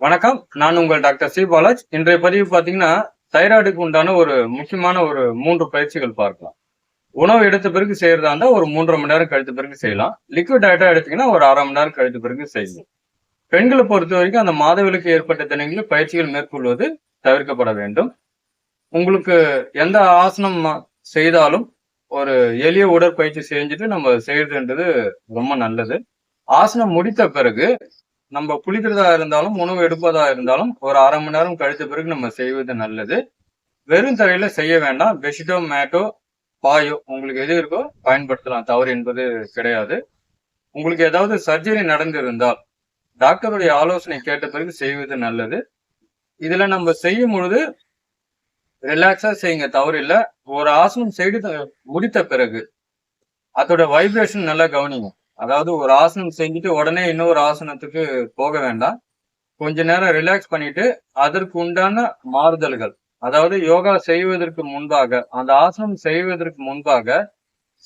வணக்கம். நான் உங்கள் டாக்டர் சி. பாலாஜ். இன்றைய பதிவு பார்த்தீங்கன்னா தைராய்டுக்கு உண்டான ஒரு முக்கியமான ஒரு மூன்று பயிற்சிகள் பார்க்கலாம். உணவு எடுத்த பிறகு செய்யறதா இருந்தால் ஒரு மூன்றரை மணி நேரம் கழித்த பிறகு செய்யலாம். லிக்விட் டயட்டா எடுத்தீங்கன்னா ஒரு அரை மணி நேரம் கழித்த பிறகு செய்யணும் பெண்களை பொறுத்த வரைக்கும் அந்த மாதவிலக்கு ஏற்பட்ட தினங்களில் பயிற்சிகள் மேற்கொள்வது தவிர்க்கப்பட வேண்டும். உங்களுக்கு எந்த ஆசனம் செய்தாலும் ஒரு எளிய உடற்பயிற்சி செஞ்சுட்டு நம்ம செய்யறதுன்றது ரொம்ப நல்லது. ஆசனம் முடித்த பிறகு நம்ம குளிக்கிறதா இருந்தாலும் உணவு எடுப்பதா இருந்தாலும் ஒரு அரை மணி நேரம் கழித்த பிறகு நம்ம செய்வது நல்லது. வெறும் தரையில செய்ய வேண்டாம். பெஷிட்டோ மேட்டோ பாயோ உங்களுக்கு எது இருக்கோ பயன்படுத்தலாம். தவறு என்பது கிடையாது. உங்களுக்கு ஏதாவது சர்ஜரி நடந்திருந்தால் டாக்டருடைய ஆலோசனை கேட்ட பிறகு செய்வது நல்லது. இதுல நம்ம செய்யும் பொழுது ரிலாக்ஸா செய்யுங்க. தவறு இல்லை. ஒரு ஆசனம் செய்து த- முடித்த பிறகு அதோட வைப்ரேஷன் நல்லா கவனிங்க. அதாவது ஒரு ஆசனம் செஞ்சுட்டு உடனே இன்னொரு ஆசனத்துக்கு போக வேண்டாம். கொஞ்ச நேரம் ரிலாக்ஸ் பண்ணிட்டு அதற்கு உண்டான மாறுதல்கள். அதாவது யோகா செய்வதற்கு முன்பாக அந்த ஆசனம் செய்வதற்கு முன்பாக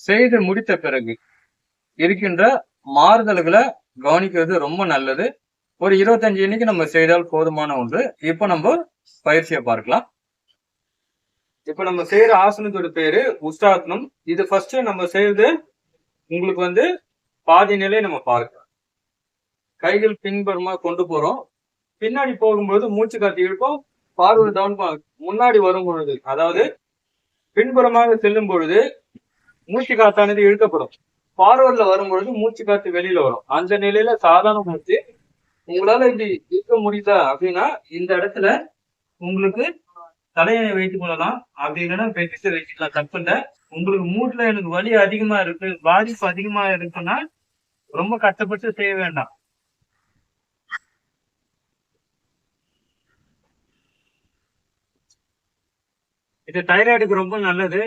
செய்து முடித்த பிறகு இருக்கின்ற மாறுதல்களை கவனிக்கிறது ரொம்ப நல்லது. ஒரு இருபத்தஞ்சு இன்னைக்கு நம்ம செய்தால் போதுமான ஒன்று. இப்போ நம்ம பயிற்சியை பார்க்கலாம். இப்ப நம்ம செய்யற ஆசனத்தோட பேரு உஷ்டாசனம் இது ஃபர்ஸ்ட் நம்ம செய்யறது உங்களுக்கு வந்து பாதி நிலையை நம்ம பார்க்கலாம். கைகள் பின்புறமா கொண்டு போறோம். பின்னாடி போகும்பொழுது மூச்சு காத்து இழுப்போம். பார்வர்டு டவுன் முன்னாடி வரும் பொழுது அதாவது பின்புறமாக செல்லும் பொழுது மூச்சு காத்தானது இழுக்கப்படும். ஃபார்வர்ட்ல வரும்பொழுது மூச்சு காத்து வெளியில வரும். அந்த நிலையில சாதாரண மூச்சு உங்களால இப்படி இருக்க முடியுதா அப்படின்னா இந்த இடத்துல உங்களுக்கு தலையணை வைத்துக் கொள்ளலாம். அப்படி இல்லைன்னா பெட்ஷீட்டை வச்சுக்கலாம் தப்புல உங்களுக்கு மூட்டுல எனக்கு வலி அதிகமா இருக்கு பாதிப்பு அதிகமா இருக்குன்னா ரொம்ப கஷ்டப்பட்டு செய்ய வேண்டாம். இது தைராய்டுக்கு ரொம்ப நல்லது.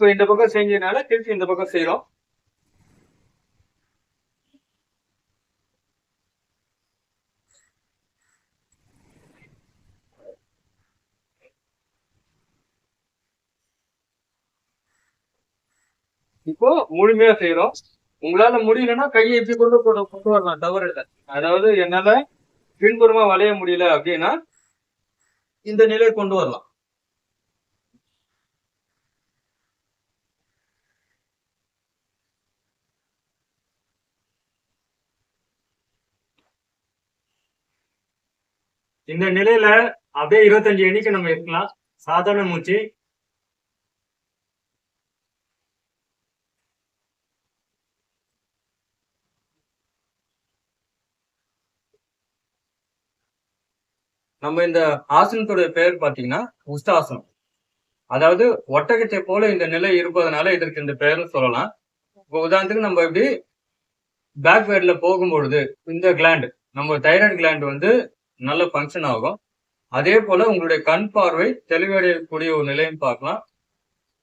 ஸோ இந்த பக்கம் செஞ்சதுனால திருப்பி இந்த பக்கம் செய்யறோம் இப்போ முழுமையா செய்யறோம் உங்களால முடியலன்னா கையை இப்படி கொண்டு கொண்டு கொண்டு வரலாம் தவறு இல்லை. அதாவது என்னால பின்புறமா வளைய முடியல அப்படின்னா இந்த நிலையை கொண்டு வரலாம். இந்த நிலையில அப்படியே இருபத்தஞ்சு எண்ணிக்கை நம்ம இருக்கலாம். சாதாரண மூச்சு. நம்ம இந்த ஆசனத்துடைய பெயர் பாத்தீங்கன்னா உஸ்தாசனம் அதாவது ஒட்டகத்தை போல இந்த நிலை இருப்பதனால இதற்கு இந்த பெயரும் சொல்லலாம். இப்போ உதாரணத்துக்கு நம்ம இப்படி பேக்வேர்டில் போகும்பொழுது இந்த கிளாண்ட் நம்ம தைராய்டு கிளாண்ட் வந்து நல்ல ஃபங்க்ஷன் ஆகும். அதே போல உங்களுடைய கண் பார்வை தெளிவடையக்கூடிய ஒரு நிலையும் பார்க்கலாம்.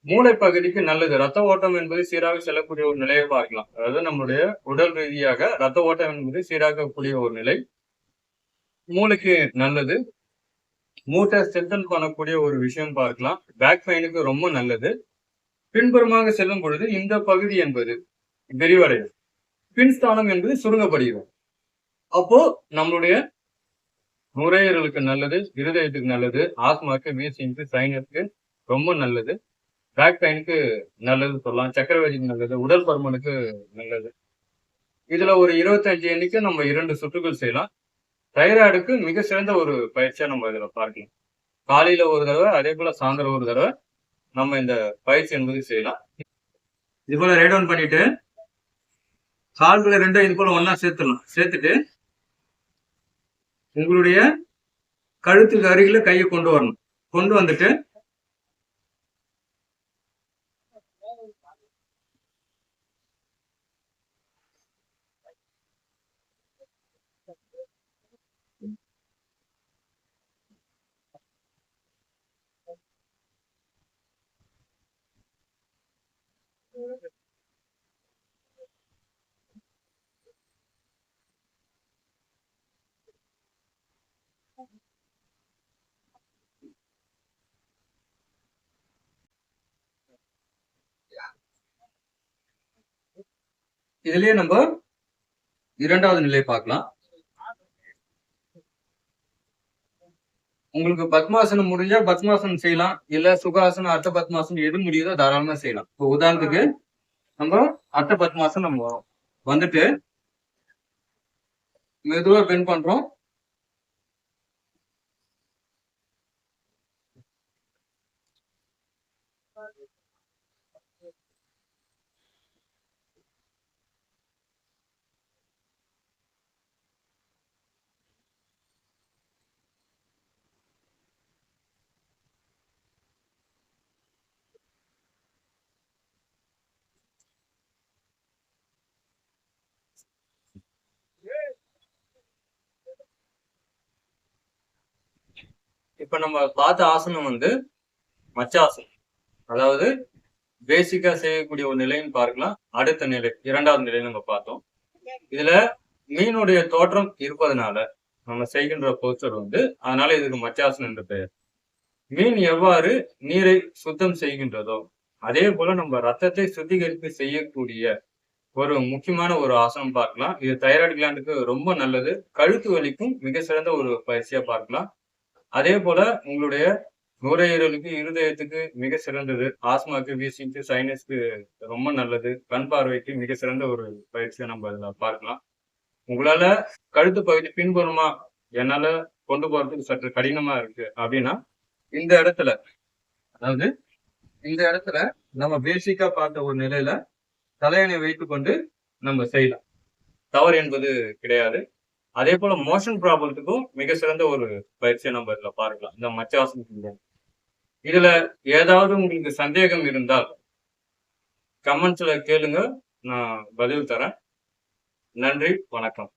மூளை பகுதிக்கு நல்லது. ரத்த ஓட்டம் என்பது சீராக செல்லக்கூடிய ஒரு நிலையை பார்க்கலாம். அதாவது நம்மளுடைய உடல் ரீதியாக ரத்த ஓட்டம் என்பது சீராகக்கூடிய ஒரு நிலை. மூளைக்கு நல்லது. மூட்டை ஸ்ட்ரென்தன் பண்ணக்கூடிய ஒரு விஷயம் பார்க்கலாம். பேக் பெயினுக்கு ரொம்ப நல்லது. பின்புறமாக செல்லும் பொழுது இந்த பகுதி என்பது விரிவடையும். பின்ஸ்தானம் என்பது சுருங்கப்படுகிறது. அப்போ நம்மளுடைய நுரையீரலுக்கு நல்லது இருதயத்துக்கு நல்லது ஆஸ்மாக்கு வீசிங்க்கு சைனஸ்க்கு ரொம்ப நல்லது. பேக் பெயினுக்கு நல்லது சொல்லலாம் சக்கரவர்த்திக்கு நல்லது உடல் பருமனுக்கு நல்லது. இதுல ஒரு இருபத்தஞ்சு எண்ணிக்கை நம்ம இரண்டு சுற்றுகள் செய்யலாம். தைராய்டுக்கு மிக சிறந்த ஒரு பயிற்சியா நம்ம இதுல பார்க்கலாம். காலையில ஒரு தடவை அதே போல சாயந்தரம் ஒரு தடவை நம்ம இந்த பயிற்சி என்பது செய்யலாம். இது போல ரைட் ஆன் பண்ணிட்டு கால்களை ரெண்டும் இது போல ஒண்ணா சேர்த்துடலாம். சேர்த்துட்டு உங்களுடைய கழுத்துக்கு அருகில கையை கொண்டு வரணும். கொண்டு வந்துட்டு இதுலயே நம்ம இரண்டாவது நிலை பார்க்கலாம். உங்களுக்கு பத்மாசனம் முடிஞ்சா பத்மாசனம் செய்யலாம். இல்ல சுகாசனம் அர்த்த பத்மாசனம் எது முடியுதோ தாராளமா செய்யலாம். இப்ப உதாரணத்துக்கு நம்ம அர்த்த பத்மாசனம் நம்ம வரோம். வந்துட்டு மெதுவா பெண் பண்றோம். இப்ப நம்ம பார்த்த ஆசனம் வந்து மச்சாசனம். அதாவது பேசிக்கா செய்யக்கூடிய ஒரு நிலைன்னு பார்க்கலாம். அடுத்த நிலை இரண்டாவது நிலை நம்ம பார்த்தோம். இதுல மீனுடைய தோற்றம் இருப்பதனால நம்ம செய்கின்ற போஸ்டர் வந்து அதனால இதுக்கு மச்சாசனம் என்று பெயர். மீன் எவ்வாறு நீரை சுத்தம் செய்கின்றதோ அதே போல நம்ம ரத்தத்தை சுத்திகரிப்பு செய்யக்கூடிய ஒரு முக்கியமான ஒரு ஆசனம் பார்க்கலாம். இது தைராய்டு கிளாண்டுக்கு ரொம்ப நல்லது. கழுத்து வலிக்கும் மிக சிறந்த ஒரு பயிற்சியா பார்க்கலாம். அதே போல உங்களுடைய நுரையீரலுக்கு இருதயத்துக்கு மிக சிறந்தது. ஆஸ்மாக்கு வீசிக்கு சைனஸ்க்கு ரொம்ப நல்லது. கண் பார்வைக்கு மிக சிறந்த ஒரு பயிற்சியை நம்ம அதில் பார்க்கலாம். உங்களால கழுத்து பகுதி பின்புறமா என்னால கொண்டு போறதுக்கு சற்று கடினமா இருக்கு அப்படின்னா இந்த இடத்துல அதாவது இந்த இடத்துல நம்ம பேசிக்கா பார்த்த ஒரு நிலையில தலையணை வைத்துக்கொண்டு நம்ம செய்யலாம். தவறு என்பது கிடையாது. அதே போல மோஷன் ப்ராப்ளத்துக்கும் மிக சிறந்த ஒரு பயிற்சியை நம்ம இதுல பார்க்கலாம். இந்த மச்சாசனம் இதுல ஏதாவது உங்களுக்கு சந்தேகம் இருந்தால் கமெண்ட்ஸ்ல கேளுங்க. நான் பதில் தரேன். நன்றி வணக்கம்.